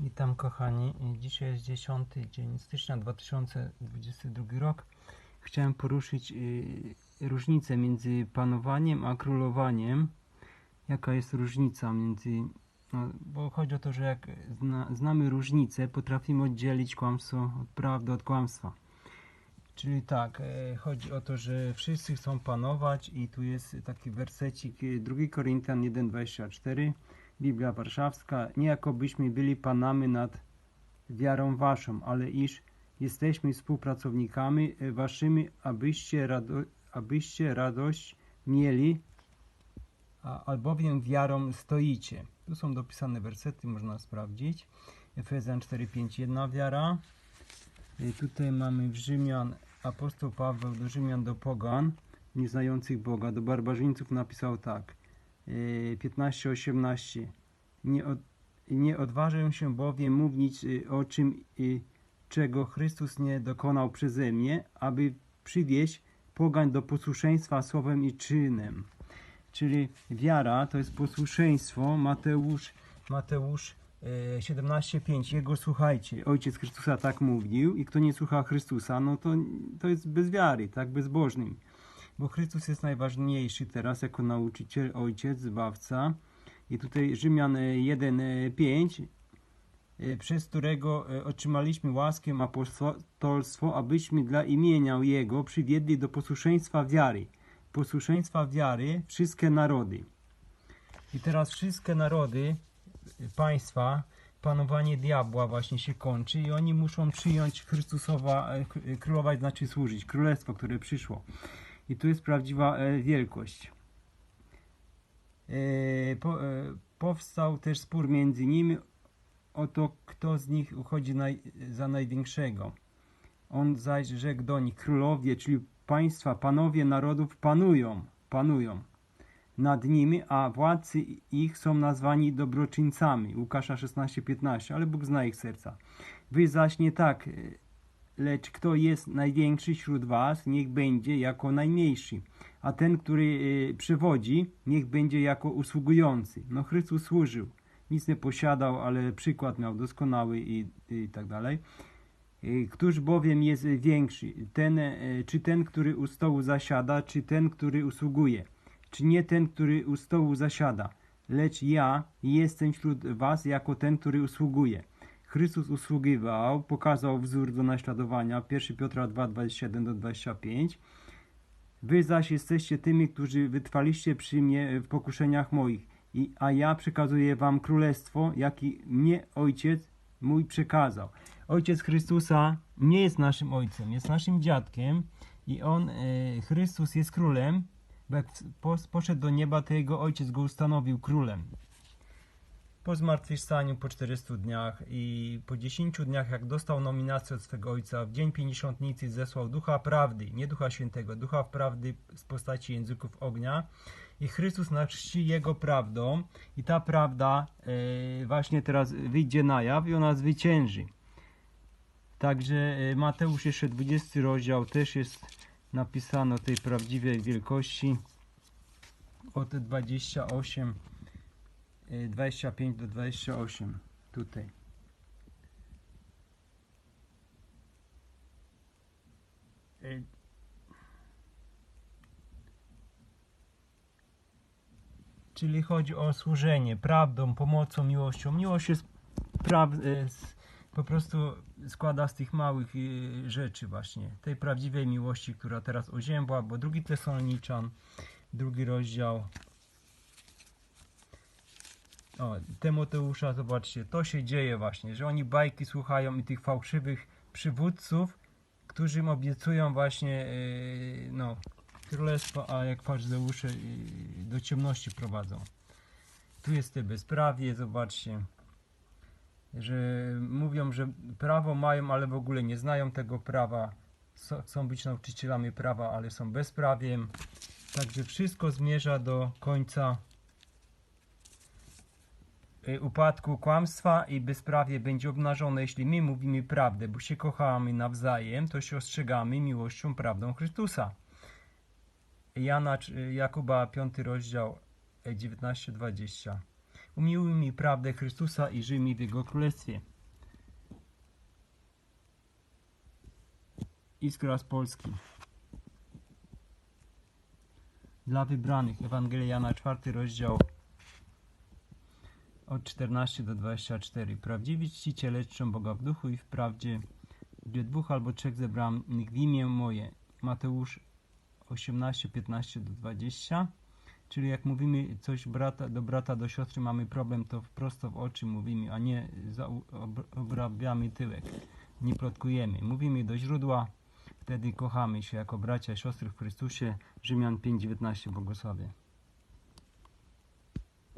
Witam kochani. Dzisiaj jest 10 dzień stycznia 2022 rok. Chciałem poruszyć y, różnicę między panowaniem a królowaniem. Jaka jest różnica między. No, bo chodzi o to, że jak zna, znamy różnicę, potrafimy oddzielić kłamstwo od prawdy od kłamstwa. Czyli tak, e, chodzi o to, że wszyscy chcą panować i tu jest taki wersecik e, 2 Koryntian 1,24 Biblia Warszawska, nie jakobyśmy byli panami nad wiarą waszą, ale iż jesteśmy współpracownikami waszymi, abyście, rado, abyście radość mieli, a, albowiem wiarą stoicie. Tu są dopisane wersety, można sprawdzić. Efezjan 4,5 jedna wiara. E, Tutaj mamy w Rzymian, apostoł Paweł do Rzymian, do pogan, nieznających Boga, do barbarzyńców napisał tak. 15-18 nie, od, nie odważę się bowiem mówić y, o czym, y, czego Chrystus nie dokonał przeze mnie, aby przywieść pogań do posłuszeństwa słowem i czynem. Czyli wiara to jest posłuszeństwo. Mateusz, Mateusz e, 17,5. Jego słuchajcie. Ojciec Chrystusa tak mówił i kto nie słucha Chrystusa, no to, to jest bez wiary, tak, bezbożny bo Chrystus jest najważniejszy teraz jako nauczyciel, ojciec, zbawca. I tutaj Rzymian 1:5 przez którego e, otrzymaliśmy łaskę apostolstwo, abyśmy dla imienia Jego przywiedli do posłuszeństwa wiary. Posłuszeństwa wiary wszystkie narody. I teraz wszystkie narody, e, państwa, panowanie diabła właśnie się kończy i oni muszą przyjąć Chrystusowa, e, królować znaczy służyć, królestwo, które przyszło. I tu jest prawdziwa e, wielkość. E, po, e, powstał też spór między nimi o to, kto z nich uchodzi naj, za największego. On zaś rzekł do nich, królowie, czyli państwa, panowie narodów panują, panują nad nimi, a władcy ich są nazwani dobroczyńcami. Łukasza 16:15, ale Bóg zna ich serca. Wy zaś nie tak lecz kto jest największy wśród was, niech będzie jako najmniejszy, a ten, który y, przewodzi, niech będzie jako usługujący. No Chrystus służył, nic nie posiadał, ale przykład miał doskonały i, i tak dalej. Y, któż bowiem jest większy, ten, y, czy ten, który u stołu zasiada, czy ten, który usługuje, czy nie ten, który u stołu zasiada, lecz ja jestem wśród was jako ten, który usługuje. Chrystus usługiwał, pokazał wzór do naśladowania. 1 Piotra 2, 27 do 25. Wy zaś jesteście tymi, którzy wytrwaliście przy mnie w pokuszeniach moich, I, a ja przekazuję wam królestwo, jaki mnie ojciec mój przekazał. Ojciec Chrystusa nie jest naszym ojcem, jest naszym dziadkiem i on, e, Chrystus jest królem, bo jak poszedł do nieba, to jego ojciec go ustanowił królem po zmartwychwstaniu po 400 dniach i po 10 dniach, jak dostał nominację od swego ojca, w dzień pięćdziesiątnicy zesłał ducha prawdy, nie ducha świętego, ducha prawdy z postaci języków ognia. I Chrystus nachrzci jego prawdą. I ta prawda e, właśnie teraz wyjdzie na jaw i ona zwycięży. Także e, Mateusz jeszcze 20 rozdział też jest napisano o tej prawdziwej wielkości. Od 28 25 do 28 tutaj. Czyli chodzi o służenie prawdą, pomocą, miłością. Miłość jest praw, po prostu składa z tych małych rzeczy właśnie. Tej prawdziwej miłości, która teraz oziębła, bo drugi Tesaloniczan, drugi rozdział, o, Tymoteusza, zobaczcie, to się dzieje właśnie, że oni bajki słuchają i tych fałszywych przywódców, którzy im obiecują właśnie, yy, no, królestwo, a jak farzeusze yy, do ciemności prowadzą. Tu jest te bezprawie, zobaczcie, że mówią, że prawo mają, ale w ogóle nie znają tego prawa, chcą być nauczycielami prawa, ale są bezprawiem. Także wszystko zmierza do końca upadku kłamstwa i bezprawie będzie obnażone, jeśli my mówimy prawdę, bo się kochamy nawzajem, to się ostrzegamy miłością, prawdą Chrystusa. Jana, y, Jakuba 5 rozdział 19-20. Umiłujmy prawdę Chrystusa i żyjmy w Jego Królestwie. Iskra z Polski. Dla wybranych. Ewangelia Jana 4 rozdział od 14 do 24. Prawdziwi czciciele czczą Boga w duchu i w prawdzie, gdzie dwóch albo trzech zebranych w imię moje. Mateusz 18, 15 do 20. Czyli jak mówimy coś brata, do brata, do siostry, mamy problem, to prosto w oczy mówimy, a nie obrabiamy tyłek. Nie plotkujemy. Mówimy do źródła, wtedy kochamy się jako bracia siostry w Chrystusie. Rzymian 5:19 błogosławię.